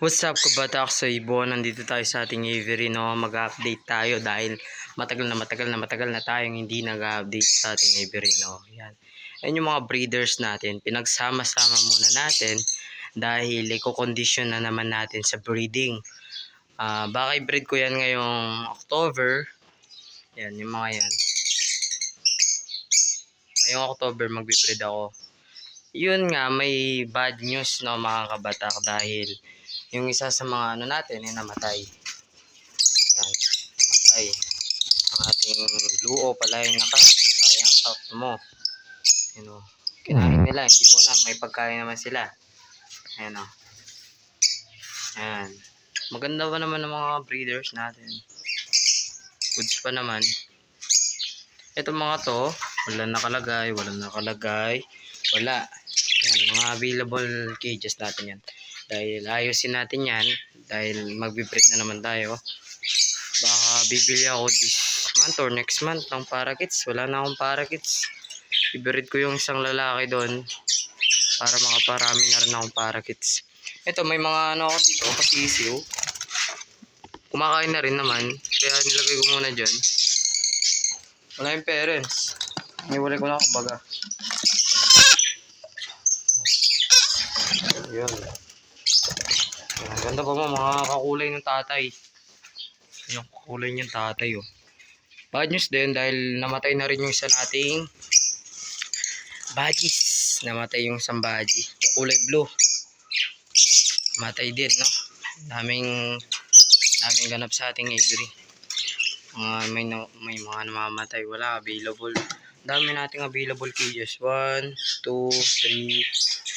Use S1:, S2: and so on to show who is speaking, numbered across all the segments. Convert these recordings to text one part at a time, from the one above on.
S1: What's up kabatak sa Ibon? Nandito tayo sa ating Avery no. Mag-update tayo dahil matagal na matagal na matagal na tayong hindi nag-update sa ating Avery no. Yan. Yan yung mga breeders natin. Pinagsama-sama muna natin dahil i-condition na naman natin sa breeding. Ah, baka i-breed ko yan ngayong October. Yan, yung mga yan. Ngayong October magbe-breed ako. Yun nga, may bad news no mga kabatak dahil yung isa sa mga ano natin ay namatay. Yan, namatay. Ang ating blue o pala yung naka, sayang, south mo. Yan o. Kinain nila, hindi mo alam, may pagkain naman sila. Ayan o. Ayan. Maganda pa naman ang mga breeders natin. Goods pa naman. Ito mga to, wala nakalagay, wala nakalagay, wala. Yan, mga available cages natin yan. Dahil ayusin natin yan, dahil magbe-breed na naman tayo. Baka bibili ako this month or next month ng parakits. Wala na akong parakits. Ibreed ko yung isang lalaki doon para makaparami na rin akong parakits. Ito, may mga ano ako dito, kasisiw. Kumakain na rin naman. Kaya nilagay ko muna dyan. Wala yung parents. Niwalay ko na kumbaga. Yun. Ganda pa mo, mga kakulay ng tatay. Yung kakulay niyang tatay, oh. Bad news din dahil namatay na rin yung isa nating badges. Namatay yung isang badgie. Yung kulay blue. Namatay din, no? Daming daming ganap sa ating Avery. Mga may, may mga namamatay. Wala, available. Dami nating available cages. 1, 2, 3,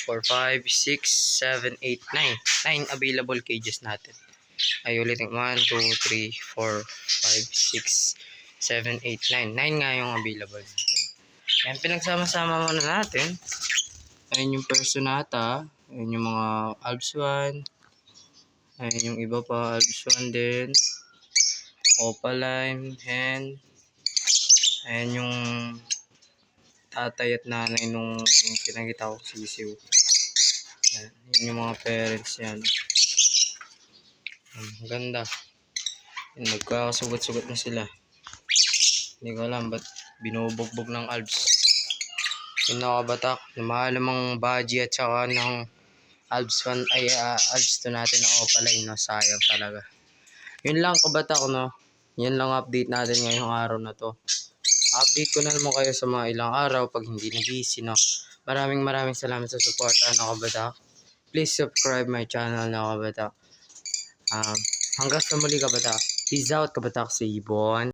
S1: 4, 5, 6, 7, 8, 9. 9 available cages natin. Ay ulitin. 1, 2, 3, 4, 5, 6, 7, 8, 9. 9 nga yung available natin. Yan, pinagsama-sama muna natin. Ayun yung personata. Ayun yung mga Alps 1. Ayun yung iba pa. Alps 1 din. Opaline. Hen. Ayan yung tatay at nanay nung pinakita ko sisiw. Yan, yun yung mga parents yan. Ang ganda. Yan, nagkakasugat-sugat na sila. Hindi ko alam ba't binubugbog ng Alps. Yung nakabatak, mahal namang baji at saka ng Alps 1 ay ah, Alps 2 natin ng Opaline, no? Sayang talaga. Yun lang kabatak, no? Yan lang update natin ngayong araw na to. Update ko na naman kayo sa mga ilang araw pag hindi na busy, no? Maraming maraming salamat sa support, ano kabatak. Please subscribe my channel, no kabatak. Um, hanggang sa muli kabatak. Peace out kabatak sa Ibon.